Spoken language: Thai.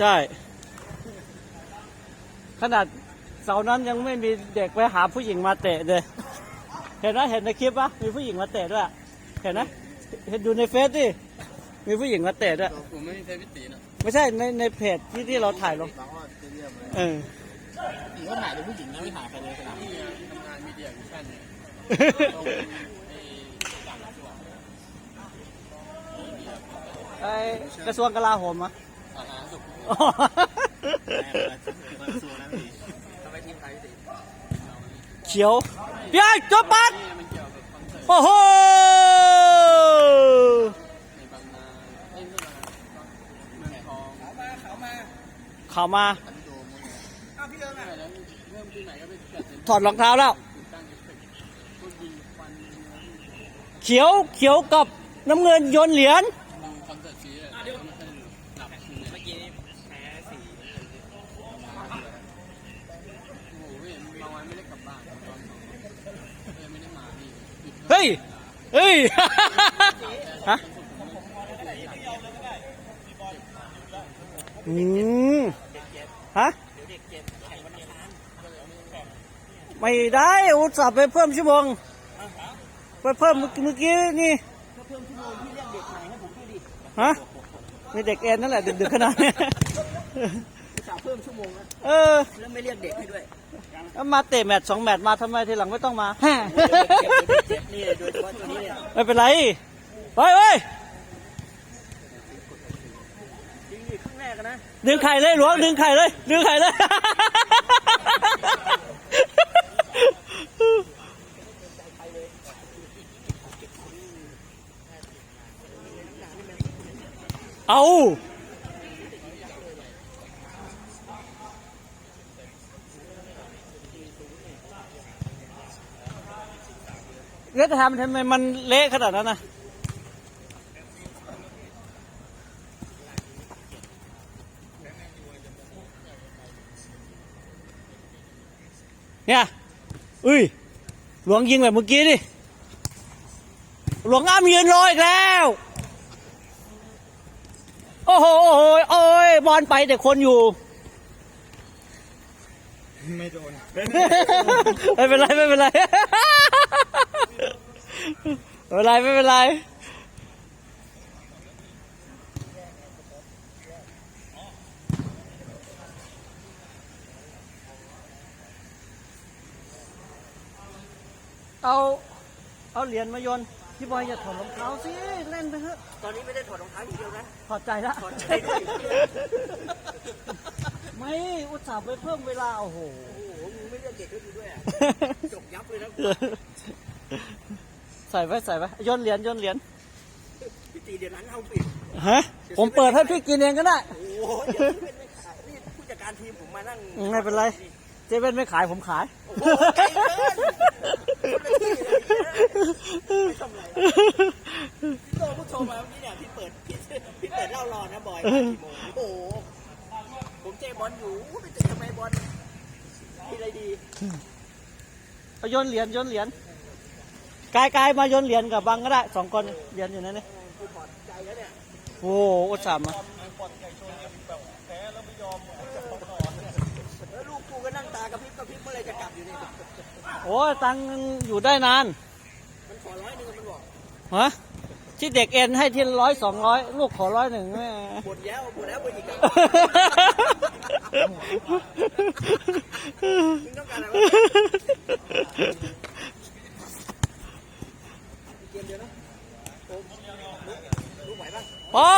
ใช่ ขนาดเสาร์นั้นยังไม่มีเด็กไปหาผู้หญิงมาเตะเลย เห็นไหมเห็นในคลิปปะมีผู้หญิงมาเตะด้วย เห็นไหมเห็นดูในเฟซดิ มีผู้หญิงมาเตะด้วย ผมไม่มีเฟซพิตีนะไม่ใช่ในในเพจที่ที่เราถ่ายลงบางว่าจะเรียบเลยเออถือว่าถ่ายเป็นผู้หญิงนะไม่ถ่ายใครเลยสนามนี่ทำงานมีเดียวิชั่นเนี่ยตรงไอ้ต่างจังหวัดไอ้กระทรวงกลาโหมอะ เขียวเปียกจบปัดนี่มันเกี่ยวกับคอนโอ้โหในบางนาเอ้ยไม่ใช่บาเมืองทองเขามาเขามาถอดรองเท้าแล้ว เขียวเขียวกับน้ำเงินโยนเหรียญ ดูคอนเสิร์ตฟรีเลยไม่เคยดูหลับคืนเมื่อกี้แพ้สีโอ้โหเว้ยบางวันไม่ได้กลับบ้านตอนสองเลยไม่ได้มาพี่หยุด เฮ้ย เฮ้ย ฮะอืมฮะ ไม่ได้อุตส่าห์ไปเพิ่มชั่วโมง ไปเพิ่มเมื่อกี้นี่ฮะ มีเด็กเอ็นนั่นแหละดึกๆขนาดนี้ ยสาวเพิ่มชั่วโมงนะเออ แล้วไม่เรียกเด็กให้ด้วยแล้วมาเตะแมตช์สองแมตช์มาทำไมทีหลังไม่ต้องมา เจ็บนี่โดยเฉพาะตัวนี้เนี่ยไม่เป็นไรเฮ้ยเฮ้ยยิงดิครึ่งแรกอะนะดึงไข่เลยหลวงดึงไข่เลย ดึงไข่เลย เอา แล้วจะทำทำไมมันเละขนาดนั้นนะเนี่ยอุ้ย หลวงยิงแบบเมื่อกี้ดิ หลวงอ้ามยืนรออีกแล้ว โอ้โห โอ้โหโอ้ย บอลไปแต่คนอยู่ ไม่โดน ไม่เป็นไร ไม่เป็นไร ไม่เป็นไรไม่เป็นไรเอาเอาเหรียญมาโยนพี่บอยอย่าถอดรองเท้าสิเล่นไปเถอะตอนนี้ไม่ได้ถอดรองเท้าอย่างเดียวนะ ถอดใจละถอดใจด้วย ไม่อุตส่าห์ไปเพิ่มเวลา โอ้โห ด็กให้กูด้วยอะจบยับเลยนะใส่ไว้ใส่ไว้โยนเหรียญโยนเหรียญพี่ตีเดี๋ยวนั้นเอาปิดฮะผมเปิดให้พี่กินเองก็ได้โอ้โหเดี๋ยวเป็นไม่ขายนี่ผู้จัดการทีมผมมานั่งอืมไม่เป็นไรเจเว่นไม่ขายผมขายโอ้โหไกลเกินคนละที่เลยไม่ทำไรพี่โตผู้ชมมาเมื่อกี้เนี่ยพี่เปิดพี่พี่เปิดเล่ารอนะบอยมากี่โมงโอ้โหผมเตะบอลอยู่ไปเตะทำไมบอล มีอะไรดีเอาโยนเหรียญโยนเหรียญกายกายมาโยนเหรียญกับบังก็ได้สองคนเหรียญอยู่นั่นนี่กูถอดใจแล้วเนี่ยโอ้โหอุตส่าห์มาแล้วลูกกูก็นั่งตากระพริบกระพริบเมื่อไหรจะกลับอยู่นี่โอ้ยตังค์อยู่ได้นาน มันขอร้อยหนึ่งมันบอกฮะ ที่เด็กเอ็นให้ทีละร้อยสองร้อยลูกขอร้อยหนึ่งแม่หมดแล้วหมดแล้วหมดอีกแล้วมึงต้องการอะไรวะเกมเดียวนะโอ้ลุกลุกไหวป่ะพ่อ